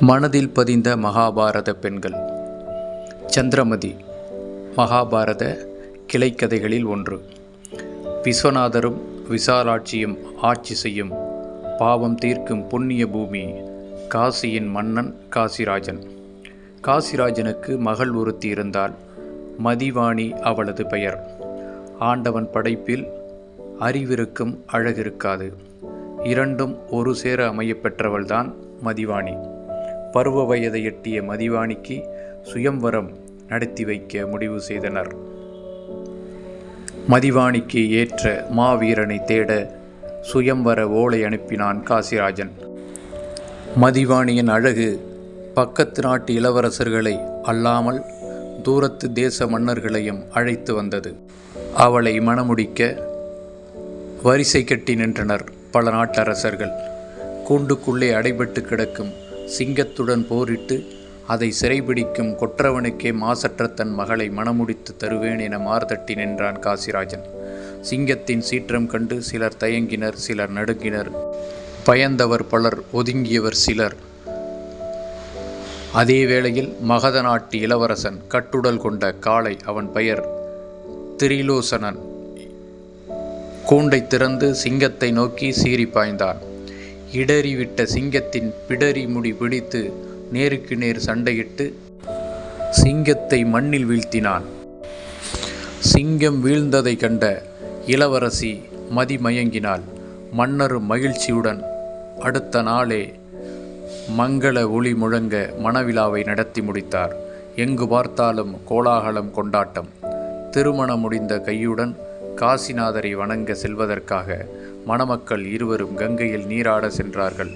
மனதில் பதிந்த மகாபாரத பெண்கள். சந்திரமதி மகாபாரத கிளைக்கதைகளில் ஒன்று. விஸ்வநாதரும் விசாலாட்சியும் ஆட்சி செய்யும் பாவம் தீர்க்கும் புண்ணிய பூமி காசியின் மன்னன் காசிராஜன். காசிராஜனுக்கு மகள் ஒருத்தி இருந்தால் மதிவாணி அவளது பெயர். ஆண்டவன் படைப்பில் அறிவிருக்கும் அழகிருக்காது இரண்டும் ஒரு சேர அமையப்பெற்றவள்தான் மதிவாணி. பருவ வயதை எட்டிய மதிவாணிக்கு சுயம்வரம் நடத்தி வைக்க முடிவு செய்தனர். மதிவாணிக்கு ஏற்ற மாவீரனை தேட சுயம்வர ஓலை அனுப்பினான் காசிராஜன். மதிவாணியின் அழகு பக்கத்து நாட்டு இளவரசர்களை அல்லாமல் தூரத்து தேச மன்னர்களையும் அழைத்து வந்தது. அவளை மணமுடிக்க வரிசை கட்டி நின்றனர் பல நாட்டரசர்கள். கூண்டுக்குள்ளே அடைபட்டு கிடக்கும் சிங்கத்துடன் போரிட்டு அதை சிறைபிடிக்கும் கொற்றவனுக்கே மாசற்ற தன் மகளை மணமுடித்து தருவேன் என மார்தட்டி நின்றான் காசிராஜன். சிங்கத்தின் சீற்றம் கண்டு சிலர் தயங்கினர் சிலர் நடுங்கினர். பயந்தவர் பலர் ஒதுங்கியவர் சிலர். அதே வேளையில் மகத நாட்டு இளவரசன் கட்டுடல் கொண்ட காளை அவன் பெயர் திரிலோசனன். கூண்டை திறந்து சிங்கத்தை நோக்கி சீறி பாய்ந்தான். இடறிவிட்ட சிங்கத்தின் பிடரி முடி பிடித்து நேருக்கு நேர் சண்டையிட்டு சிங்கத்தை மண்ணில் வீழ்த்தினான். சிங்கம் வீழ்ந்ததை கண்ட இளவரசி மதிமயங்கினாள் மன்னரும் மகிழ்ச்சியுடன் அடுத்த நாளே மங்கள ஒளி முழங்க மணவிழாவை நடத்தி முடித்தார். எங்கு பார்த்தாலும் கோலாகலம் கொண்டாட்டம். திருமணம் முடிந்த கையுடன் காசிநாதரை வணங்க செல்வதற்காக மணமக்கள் இருவரும் கங்கையில் நீராட சென்றார்கள்.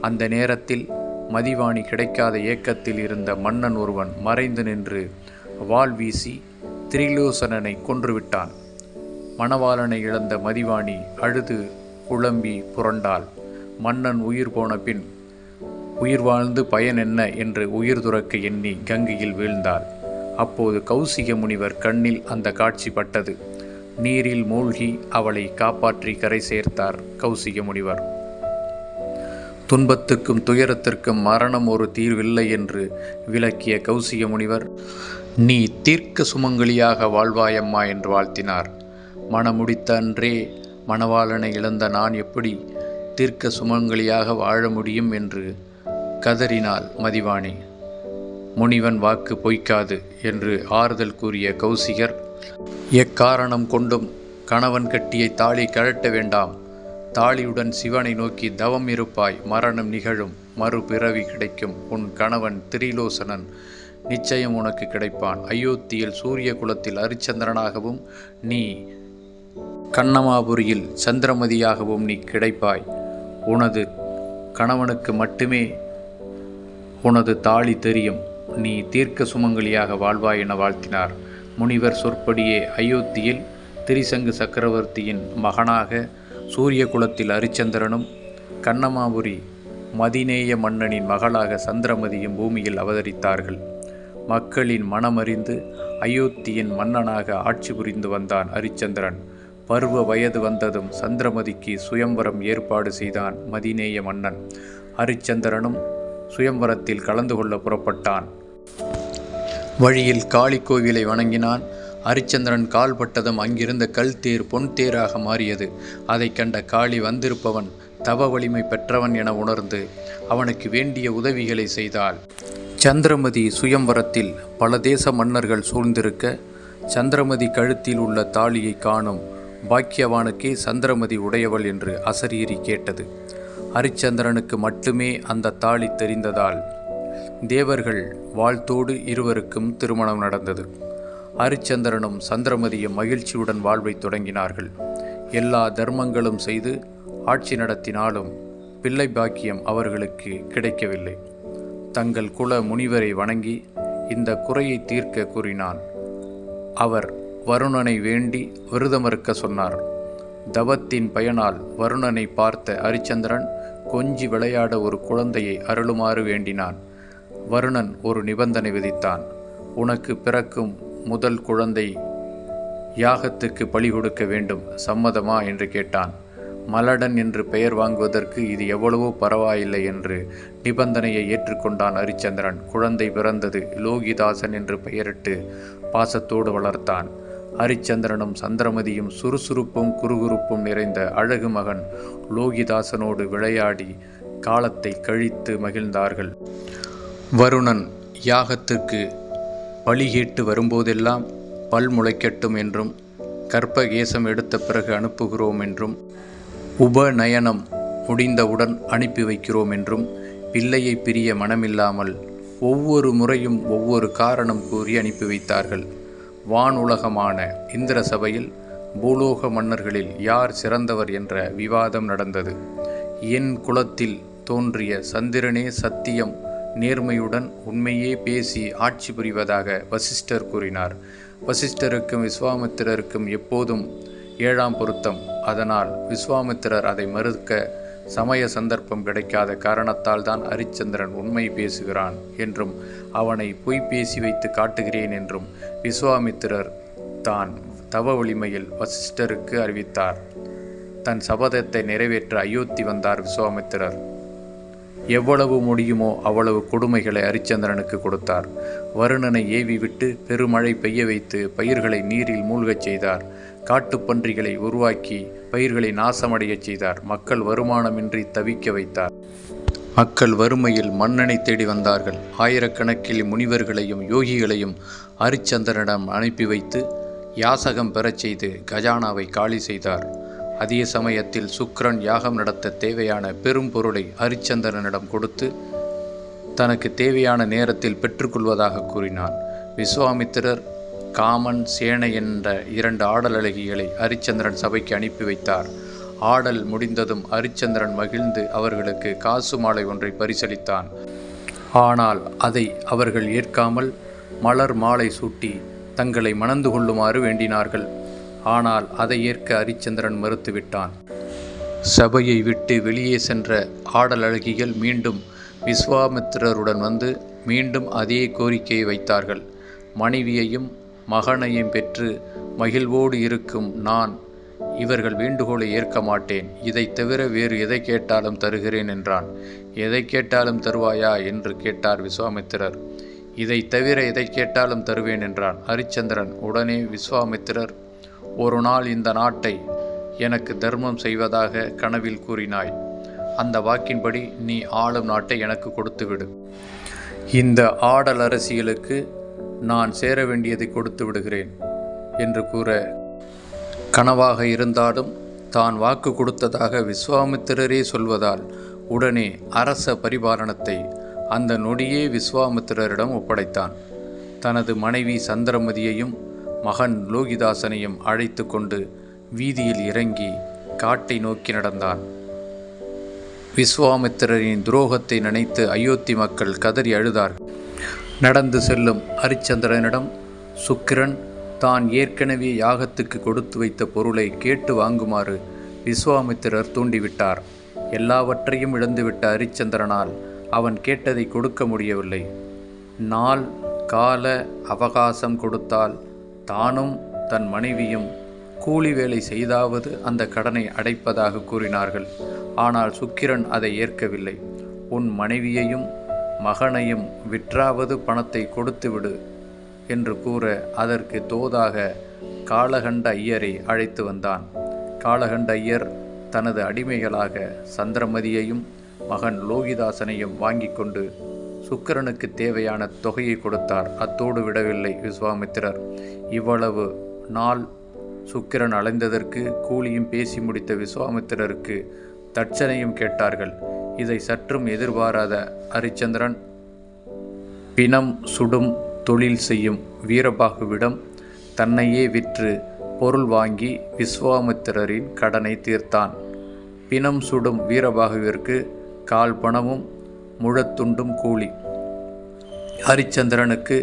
அந்த நேரத்தில் மதிவாணி கிடைக்காத ஏக்கத்தில் இருந்த மன்னன் ஒருவன் மறைந்து நின்று வாள் வீசி திரிலோசனனை கொன்றுவிட்டான். மணவாளனை இழந்த மதிவாணி அழுது குழம்பி புரண்டாள். மன்னன் உயிர் போன பின் உயிர் வாழ்ந்து பயன் என்ன? என்று உயிர் துறக்க எண்ணி கங்கையில் வீழ்ந்தாள். அப்போது கௌசிக முனிவர் கண்ணில் அந்த காட்சி பட்டது. நீரில் மூழ்கி அவளை காப்பாற்றி கரை சேர்த்தார் கௌசிக முனிவர் துன்பத்துக்கும் துயரத்திற்கும் மரணம் ஒரு தீர்வில்லை என்று விளக்கிய கௌசிக முனிவர் நீ தீர்க்க சுமங்கலியாக வாழ்வாயம்மா என்று வாழ்த்தினார். மணமுடித்த அன்றே மணவாளனை இழந்த நான் எப்படி தீர்க்க சுமங்கலியாக வாழ முடியும் என்று கதறினாள் மதிவாணி. முனிவன் வாக்கு பொய்க்காது என்று ஆறுதல் கூறிய கௌசிகர் எக்காரணம் கொண்டும் கணவன் கட்டிய தாலி கழட்ட வேண்டாம். தாலியுடன் சிவனை நோக்கி தவம் இருப்பாய் மரணம் நிகழும் மறுபிறவி கிடைக்கும். உன் கணவன் திரிலோசனன் நிச்சயம் உனக்கு கிடைப்பான். அயோத்தியில் சூரிய குலத்தில் அரிச்சந்திரனாகவும் நீ கண்ணமாபுரியில் சந்திரமதியாகவும் நீ கிடைப்பாய். உனது கணவனுக்கு மட்டுமே உனது தாலி தெரியும். நீ தீர்க்க சுமங்கலியாக வாழ்வாய் என வாழ்த்தினார். முனிவர் சொற்படியே அயோத்தியில் திரிசங்கு சக்கரவர்த்தியின் மகனாக சூரிய குலத்தில் அரிச்சந்திரனும் கண்ணமாபுரி மதிநேய மன்னனின் மகளாக சந்திரமதியும் பூமியில் அவதரித்தார்கள். மக்களின் மனமறிந்து அயோத்தியின் மன்னனாக ஆட்சி புரிந்து வந்தான் அரிச்சந்திரன். பருவ வயது வந்ததும் சந்திரமதிக்கு சுயம்பரம் ஏற்பாடு செய்தான் மதிநேய மன்னன். அரிச்சந்திரனும் சுயம்பரத்தில் கலந்து கொள்ள புறப்பட்டான். வழியில் காளி கோவிலை வணங்கினான். அரிச்சந்திரன் கால்பட்டதும் அங்கிருந்த கல் தேர் பொன் தேராக மாறியது. அதை கண்ட காளி வந்திருப்பவன் தவ வலிமை பெற்றவன் என உணர்ந்து அவனுக்கு வேண்டிய உதவிகளை செய்தாள். சந்திரமதி சுயம்பரத்தில் பல தேச மன்னர்கள் சூழ்ந்திருக்க சந்திரமதி கழுத்தில் உள்ள தாலியை காணும் பாக்கியவானுக்கே சந்திரமதி உடையவள் என்று அசரீரி கேட்டது. ஹரிச்சந்திரனுக்கு மட்டுமே அந்த தாலி தெரிந்ததால் தேவர்கள் வாழ்த்தோடு இருவருக்கும் திருமணம் நடந்தது. ஹரிச்சந்திரனும் சந்திரமதியும் மகிழ்ச்சியுடன் வாழ்வைத் தொடங்கினார்கள். எல்லா தர்மங்களும் செய்து ஆட்சி நடத்தினாலும் பிள்ளை பாக்கியம் அவர்களுக்கு கிடைக்கவில்லை. தங்கள் குல முனிவரை வணங்கி இந்த குறையை தீர்க்க கூறினான். அவர் வருணனை வேண்டி விருதமறுக்க சொன்னார். தவத்தின் பயனால் வருணனை பார்த்த ஹரிச்சந்திரன் கொஞ்சி விளையாட ஒரு குழந்தையை அருளுமாறு வேண்டினான். வருணன் ஒரு நிபந்தனை விதித்தான். உனக்கு பிறக்கும் முதல் குழந்தை யாகத்துக்கு பலி கொடுக்க வேண்டும் சம்மதமா? என்று கேட்டான். மலடன் என்று பெயர் வாங்குவதற்கு இது எவ்வளவோ பரவாயில்லை என்று நிபந்தனையை ஏற்றுக்கொண்டான் ஹரிச்சந்திரன் குழந்தை பிறந்தது லோகிதாசன் என்று பெயரிட்டு பாசத்தோடு வளர்த்தான். ஹரிச்சந்திரனும் சந்திரமதியும் சுறுசுறுப்பும் குறுகுறுப்பும் நிறைந்த அழகு மகன் லோகிதாசனோடு விளையாடி காலத்தை கழித்து மகிழ்ந்தார்கள். வருணன் யாகத்திற்கு பலி கேட்டு வரும்போதெல்லாம் பல் முளைக்கட்டும் என்றும் கற்பகேசம் எடுத்த பிறகு அனுப்புகிறோம் என்றும் உபநயனம் முடிந்தவுடன் அனுப்பி வைக்கிறோம் என்றும் பிள்ளையை பிரிய மனமில்லாமல் ஒவ்வொரு முறையும் ஒவ்வொரு காரணம் கூறி அனுப்பி வைத்தார்கள். வானுலகமான இந்திர சபையில் பூலோக மன்னர்களில் யார் சிறந்தவர் என்ற விவாதம் நடந்தது. என் குலத்தில் தோன்றிய சந்திரனே சத்தியம் நேர்மையுடன் உண்மையே பேசி ஆட்சி புரிவதாக வசிஷ்டர் கூறினார். வசிஷ்டருக்கும் விஸ்வாமித்திரருக்கும் எப்போதும் ஏழாம் பொருத்தம். அதனால் விஸ்வாமித்திரர் அதை மறுக்க சமய சந்தர்ப்பம் கிடைக்காத காரணத்தால் தான் ஹரிச்சந்திரன் உண்மை பேசுகிறான் என்றும் அவனை பொய் பேசி வைத்து காட்டுகிறேன் என்றும் விஸ்வாமித்திரர் தான் தவ வலிமையில் வசிஷ்டருக்கு அறிவித்தார். தன் சபதத்தை நிறைவேற்ற அயோத்தி வந்தார் விஸ்வாமித்திரர். எவ்வளவு முடியுமோ அவ்வளவு கொடுமைகளை ஹரிச்சந்திரனுக்கு கொடுத்தார். வருணனை ஏவி விட்டு பெருமழை பெய்ய வைத்து பயிர்களை நீரில் மூழ்கச் செய்தார். காட்டுப்பன்றிகளை உருவாக்கி பயிர்களை நாசமடையச் செய்தார். மக்கள் வருமானமின்றி தவிக்க வைத்தார். மக்கள் வறுமையில் மன்னனை தேடி வந்தார்கள். ஆயிரக்கணக்கில் முனிவர்களையும் யோகிகளையும் ஹரிச்சந்திரனிடம் அனுப்பி வைத்து யாசகம் பெறச் செய்து கஜானாவை காலி செய்தார். அதே சமயத்தில் சுக்ரன் யாகம் நடத்த தேவையான பெரும் பொருளை ஹரிச்சந்திரனிடம் கொடுத்து தனக்கு தேவையான நேரத்தில் பெற்றுக்கொள்வதாக கூறினான். விஸ்வாமித்திரர் காமன் சேனை என்ற இரண்டு ஆடல் அழகிகளை ஹரிச்சந்திரன் சபைக்கு அனுப்பி வைத்தார். ஆடல் முடிந்ததும் ஹரிச்சந்திரன் மகிழ்ந்து அவர்களுக்கு காசு மாலை ஒன்றை பரிசளித்தான். ஆனால் அதை அவர்கள் ஏற்காமல் மலர் மாலை சூட்டி தங்களை மணந்து கொள்ளுமாறு வேண்டினார்கள். ஆனால் அதை ஏற்க ஹரிச்சந்திரன் மறுத்துவிட்டான். சபையை விட்டு வெளியே சென்ற ஆடல் அழகிகள் மீண்டும் விஸ்வாமித்திரருடன் வந்து மீண்டும் அதே கோரிக்கையை வைத்தார்கள். மனைவியையும் மகனையும் பெற்று மகிழ்வோடு இருக்கும் நான் இவர்கள் வேண்டுகோளை ஏற்க மாட்டேன். இதைத் தவிர வேறு எதை கேட்டாலும் தருகிறேன் என்றான். எதை கேட்டாலும் தருவாயா? என்று கேட்டார் விஸ்வாமித்திரர். இதை தவிர எதை கேட்டாலும் தருவேன் என்றான் ஹரிச்சந்திரன் உடனே விஸ்வாமித்திரர் ஒரு நாள் இந்த நாட்டை எனக்கு தர்மம் செய்வதாக கனவில் கூறினாய். அந்த வாக்கின்படி நீ ஆளும் நாட்டை எனக்கு கொடுத்துவிடு. இந்த ஆடல் அரசியலுக்கு நான் சேர வேண்டியதை கொடுத்து விடுகிறேன் என்று கூற கனவாக இருந்தாலும் தான் வாக்கு கொடுத்ததாக விஸ்வாமித்திரரே சொல்வதால் உடனே அரச பரிபாலனத்தை அந்த நொடியே விஸ்வாமித்திரரிடம் ஒப்படைத்தான். தனது மனைவி சந்திரமதியையும் மகன் லோகிதாசனையும் அழைத்து கொண்டு வீதியில் இறங்கி காட்டை நோக்கி நடந்தான். விஸ்வாமித்திரரின் துரோகத்தை நினைத்து அயோத்தி மக்கள் கதறி அழுதார் நடந்து செல்லும் ஹரிச்சந்திரனிடம் சுக்கிரன் தான் ஏற்கனவே யாகத்துக்கு கொடுத்து வைத்த பொருளை கேட்டு வாங்குமாறு விஸ்வாமித்திரர் தூண்டிவிட்டார். எல்லாவற்றையும் இழந்துவிட்ட ஹரிச்சந்திரனால் அவன் கேட்டதை கொடுக்க முடியவில்லை. நாள் கால அவகாசம் கொடுத்தால் தானும் தன் மனைவியும் கூலி வேலை செய்தாவது அந்த கடனை அடைப்பதாக கூறினார்கள். ஆனால் சுக்கிரன் அதை ஏற்கவில்லை. உன் மனைவியையும் மகனையும் விற்றாவது பணத்தை கொடுத்துவிடு என்று கூற அதற்கு தோதாக காளகண்ட ஐயரை அழைத்து வந்தான். காளகண்ட ஐயர் தனது அடிமைகளாக சந்திரமதியையும் மகன் லோகிதாசனையும் வாங்கி கொண்டு சுக்கரனுக்கு தேவையான தொகையை கொடுத்தார். அத்தோடு விடவில்லை விஸ்வாமித்திரர். இவ்வளவு நாள் சுக்கிரன் அலைந்ததற்கு கூலியும் பேசி முடித்த விஸ்வாமித்திரருக்கு தட்சணையும் கேட்டார்கள். இதை சற்றும் எதிர்பாராத ஹரிச்சந்திரன் பிணம் சுடும் தொழில் செய்யும் வீரபாகுவிடம் தன்னையே விற்று பொருள் வாங்கி விஸ்வாமித்திரரின் கடனை தீர்த்தான். பிணம் சுடும் வீரபாகுவிற்கு கால் பணமும் முழத்துண்டும் கூலி. ஹரிச்சந்திரனுக்கு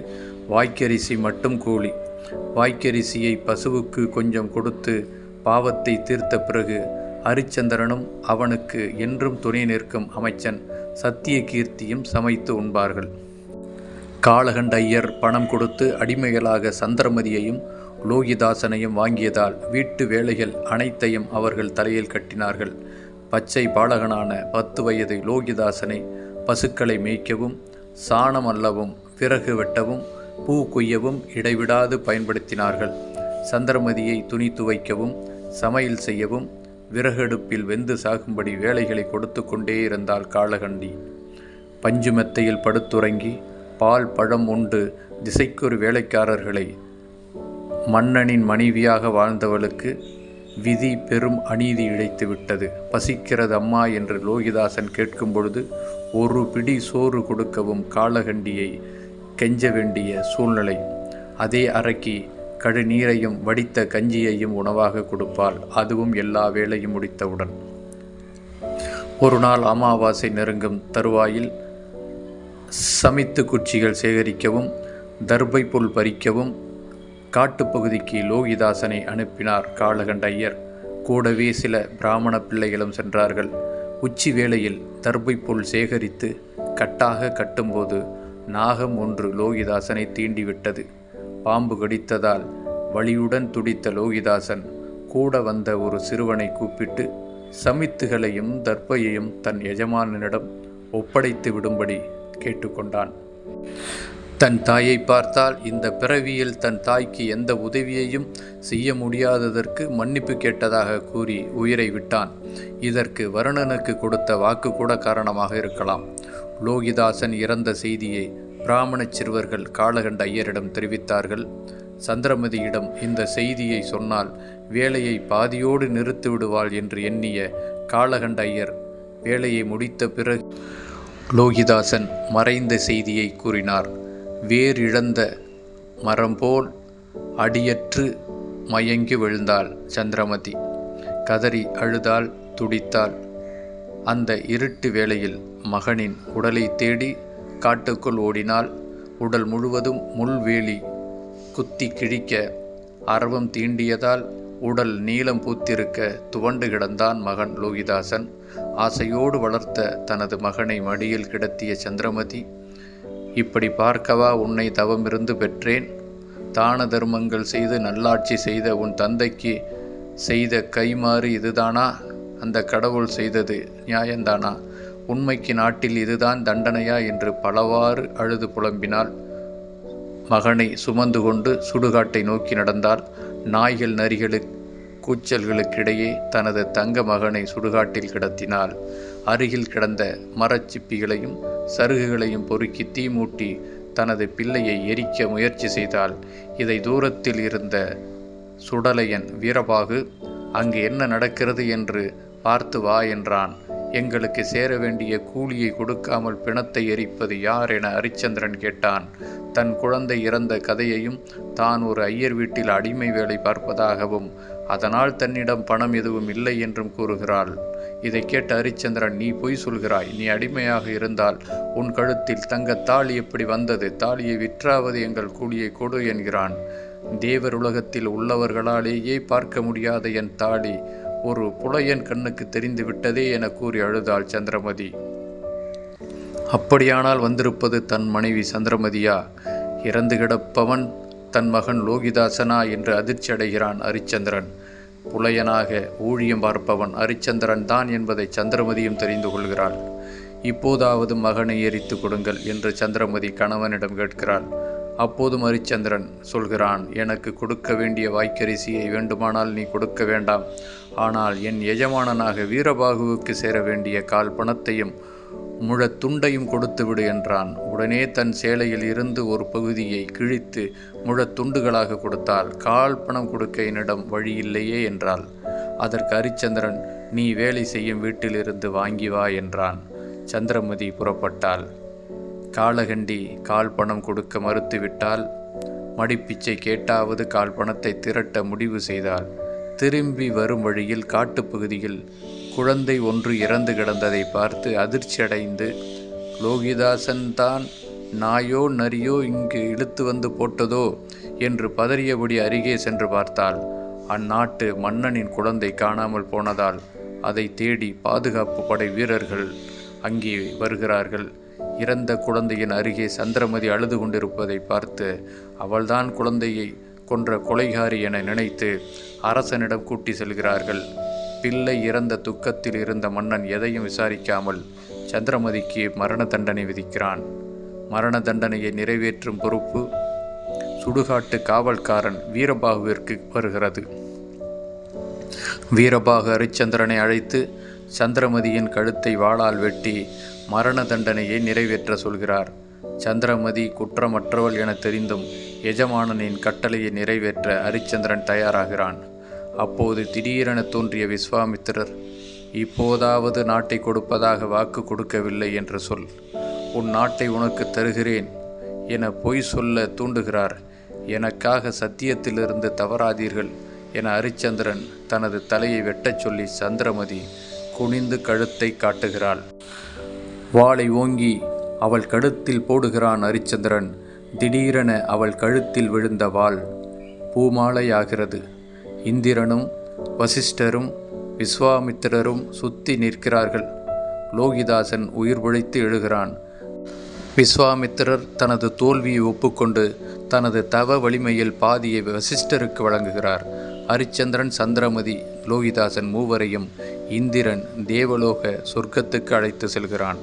வாய்க்கரிசி மட்டும் கூலி. வாய்க்கரிசியை பசுவுக்கு கொஞ்சம் கொடுத்து பாவத்தை தீர்த்த பிறகு ஹரிச்சந்திரனும் அவனுக்கு என்றும் துணை நிற்கும் அமைச்சன் சத்திய கீர்த்தியும் சமைத்து உண்பார்கள். காளகண்ட ஐயர் பணம் கொடுத்து அடிமைகளாக சந்திரமதியையும் லோகிதாசனையும் வாங்கியதால் வீட்டு வேலைகள் அனைத்தையும் அவர்கள் தலையில் கட்டினார்கள். பச்சை பாலகனான பத்து வயது லோகிதாசனை பசுக்களை மேய்க்கவும் சாணம் அல்லவும் விறகு வெட்டவும் பூ கொய்யவும் இடைவிடாது பயன்படுத்தினார்கள். சந்திரமதியை துணி துவைக்கவும் சமையல் செய்யவும் விறகடுப்பில் வெந்து சாகும்படி வேலைகளை கொடுத்து கொண்டே இருந்தாள் காளகண்டி. பஞ்சு மெத்தையில் படுத்துறங்கி பால் பழம் உண்டு திசைக்கொரு வேலைக்காரர்களை மன்னனின் மனைவியாக வாழ்ந்தவளுக்கு விதி பெரும் அநீதி இழைத்து விட்டது பசிக்கிறது அம்மா என்று லோகிதாசன் கேட்கும் பொழுது ஒரு பிடி சோறு கொடுக்கவும் காளகண்டியை கெஞ்ச வேண்டிய சூழ்நிலை. அதே அறைக்கு கடுநீரையும் வடித்த கஞ்சியையும் உணவாக கொடுப்பாள். அதுவும் எல்லா வேலையும் முடித்தவுடன். ஒரு நாள் அமாவாசை நெருங்கும் தருவாயில் சமித்து குச்சிகள் சேகரிக்கவும் தர்பை புல் பறிக்கவும் காட்டுப்பகுதிக்கு லோகிதாசனை அனுப்பினார் காளகண்ட ஐயர் கூடவே சில பிராமண பிள்ளைகளும் சென்றார்கள். உச்சி வேளையில் தர்பை புல் சேகரித்து கட்டாக கட்டும்போது நாகம் ஒன்று லோகிதாசனை தீண்டிவிட்டது. பாம்பு கடித்ததால் வழியுடன் துடித்த லோகிதாசன் கூட வந்த ஒரு சிறுவனை கூப்பிட்டு சமித்துகளையும் தர்பையையும் தன் எஜமானனிடம் ஒப்படைத்து விடும்படி கேட்டுக்கொண்டான். தன் தாயை பார்த்தால் இந்த பிறவியில் தன் தாய்க்கு எந்த உதவியையும் செய்ய முடியாததற்கு மன்னிப்பு கேட்டதாக கூறி உயிரை விட்டான். இதற்கு வருணனுக்கு கொடுத்த வாக்கு கூட காரணமாக இருக்கலாம். லோகிதாசன் இறந்த செய்தியை பிராமணச் சிறுவர்கள் காளகண்ட ஐயரிடம் தெரிவித்தார்கள். சந்திரமதியிடம் இந்த செய்தியை சொன்னால் வேலையை பாதியோடு நிறுத்தி விடுவாள் என்று எண்ணிய காலகண்ட ஐயர் வேலையை முடித்த பிறகு லோகிதாசன் மறைந்த செய்தியை கூறினார். வேரிழந்த மரம் போல் அடியற்று மயங்கி விழுந்தாள் சந்திரமதி. கதறி அழுதாள் துடித்தாள். அந்த இருட்டு வேளையில் மகனின் உடலை தேடி காட்டுக்குள் ஓடினால் உடல் முழுவதும் முள்வேலி குத்தி கிழிக்க அரவம் தீண்டியதால் உடல் நீளம் பூத்திருக்க துவண்டு கிடந்தான் மகன் லோகிதாசன். ஆசையோடு வளர்த்த தனது மகனை மடியில் கிடத்திய சந்திரமதி இப்படி பார்க்கவா உன்னை தவமிருந்து பெற்றேன்? தான தர்மங்கள் செய்து நல்லாட்சி செய்த உன் தந்தைக்கு செய்த கைமாறு இதுதானா? அந்த கடவுள் செய்தது நியாயந்தானா? உண்மைக்கு நாட்டில் இதுதான் தண்டனையா? என்று பலவாறு அழுது புலம்பினாள். மகனை சுமந்து கொண்டு சுடுகாட்டை நோக்கி நடந்தால் நாய்கள் நரிகளுக்கு கூச்சல்களுக்கிடையே தனது தங்க மகனை சுடுகாட்டில் கிடத்தினாள். அருகில் கிடந்த மரச்சிப்பிகளையும் சருகுகளையும் பொறுக்கி தீ மூட்டி தனது பிள்ளையை எரிக்க முயற்சி செய்தால் இதை தூரத்தில் இருந்த சுடலையன் வீரபாகு அங்கு என்ன நடக்கிறது என்று பார்த்து வா என்றான். எங்களுக்கு சேர வேண்டிய கூலியை கொடுக்காமல் பிணத்தை எரிப்பது யார் என ஹரிச்சந்திரன் கேட்டான். தன் குழந்தை இறந்த கதையையும் தான் ஒரு ஐயர் வீட்டில் அடிமை வேலை பார்ப்பதாகவும் அதனால் தன்னிடம் பணம் எதுவும் இல்லை என்றும் கூறுகிறாள். இதை கேட்ட ஹரிச்சந்திரன் நீ பொய் சொல்கிறாய். நீ அடிமையாக இருந்தால் உன் கழுத்தில் தங்க தாலி எப்படி வந்தது? தாலியை விற்றாவது எங்கள் கூலியை கொடு என்கிறான். தேவர் உலகத்தில் உள்ளவர்களாலேயே பார்க்க முடியாத என் தாலி ஒரு புலையன் கண்ணுக்கு தெரிந்து விட்டதே என கூறி அழுதாள் சந்திரமதி. அப்படியானால் வந்திருப்பது தன் மனைவி சந்திரமதியா? இறந்து கிடப்பவன் தன் மகன் லோகிதாசனா? என்று அதிர்ச்சி அடைகிறான் ஹரிச்சந்திரன். புலையனாக ஊழியம் பார்ப்பவன் அரிச்சந்திரன் தான் என்பதை சந்திரமதியும் தெரிந்து கொள்கிறாள். இப்போதாவது மகனை எரித்து கொடுங்கள் என்று சந்திரமதி கணவனிடம் கேட்கிறாள். அப்போதும் ஹரிச்சந்திரன் சொல்கிறான் எனக்கு கொடுக்க வேண்டிய வாய்க்கரிசியை வேண்டுமானால் நீ கொடுக்க வேண்டாம். ஆனால் என் எஜமானனாக வீரபாகுவுக்கு சேர வேண்டிய கால் பணத்தையும் முழத் துண்டையும் கொடுத்து விடு என்றான். உடனே தன் சேலையில் இருந்து ஒரு பகுதியை கிழித்து முழத் துண்டுகளாக கொடுத்தால் கால் பணம் கொடுக்க என்னிடம் வழி இல்லையே என்றாள். அதற்கு ஹரிச்சந்திரன் நீ வேலை செய்யும் வீட்டிலிருந்து வாங்கி வா என்றான். சந்திரமதி புறப்பட்டாள். காளகண்டி கால் பணம் கொடுக்க மறுத்துவிட்டால் மடிப்பிச்சை கேட்டாவது கால் பணத்தை திரட்ட முடிவு செய்தாள். திரும்பி வரும் வழியில் காட்டுப்பகுதியில் குழந்தை ஒன்று இறந்து கிடந்ததை பார்த்து அதிர்ச்சியடைந்து லோகிதாசன் தான் நாயோ நரியோ இங்கு இழுத்து வந்து போட்டதோ? என்று பதறியபடி அருகே சென்று பார்த்தாள். அந்நாட்டு மன்னனின் குழந்தை காணாமல் போனதால் அதை தேடி பாதுகாப்பு படை வீரர்கள் அங்கே வருகிறார்கள். இறந்த குழந்தையின் அருகே சந்திரமதி அழுது கொண்டிருப்பதை பார்த்து அவள்தான் குழந்தையை கொன்ற கொலைகாரி என நினைத்து அரசனிடம் கூட்டி செல்கிறார்கள். பிள்ளை இறந்த துக்கத்தில் இருந்த மன்னன் எதையும் விசாரிக்காமல் சந்திரமதிக்கு மரண தண்டனை விதிக்கிறான். மரண தண்டனையை நிறைவேற்றும் பொறுப்பு சுடுகாட்டு காவல்காரன் வீரபாகுவிற்கு வருகிறது. வீரபாகு ஹரிச்சந்திரனை அழைத்து சந்திரமதியின் கழுத்தை வாளால் வெட்டி மரண தண்டனையை நிறைவேற்ற சொல்கிறார். சந்திரமதி குற்றமற்றவள் என தெரிந்தும் எஜமானனின் கட்டளையை நிறைவேற்ற ஹரிச்சந்திரன் தயாராகிறான். அப்போது திடீரென தோன்றிய விஸ்வாமித்திரர் இப்போதாவது நாட்டை கொடுப்பதாக வாக்கு கொடுக்கவில்லை என்று சொல். உன் நாட்டை உனக்கு தருகிறேன் என பொய் சொல்ல தூண்டுகிறார். எனக்காக சத்தியத்திலிருந்து தவறாதீர்கள் என ஹரிச்சந்திரன் தனது தலையை வெட்டச் சொல்லி சந்திரமதி குனிந்து கழுத்தை காட்டுகிறாள். வாளை ஓங்கி அவள் கழுத்தில் போடுகிறான் ஹரிச்சந்திரன் திடீரென அவள் கழுத்தில் விழுந்த வாள் பூமாலையாகிறது. இந்திரனும் வசிஷ்டரும் விஸ்வாமித்திரரும் சுத்தி நிற்கிறார்கள். லோகிதாசன் உயிர் பிழைத்து எழுகிறான். விஸ்வாமித்திரர் தனது தோல்வியை ஒப்புக்கொண்டு தனது தவ வலிமையில் பாதியை வசிஷ்டருக்கு வழங்குகிறார். ஹரிச்சந்திரன் சந்திரமதி லோகிதாசன் மூவரையும் இந்திரன் தேவலோக சொர்க்கத்துக்கு அழைத்து செல்கிறான்.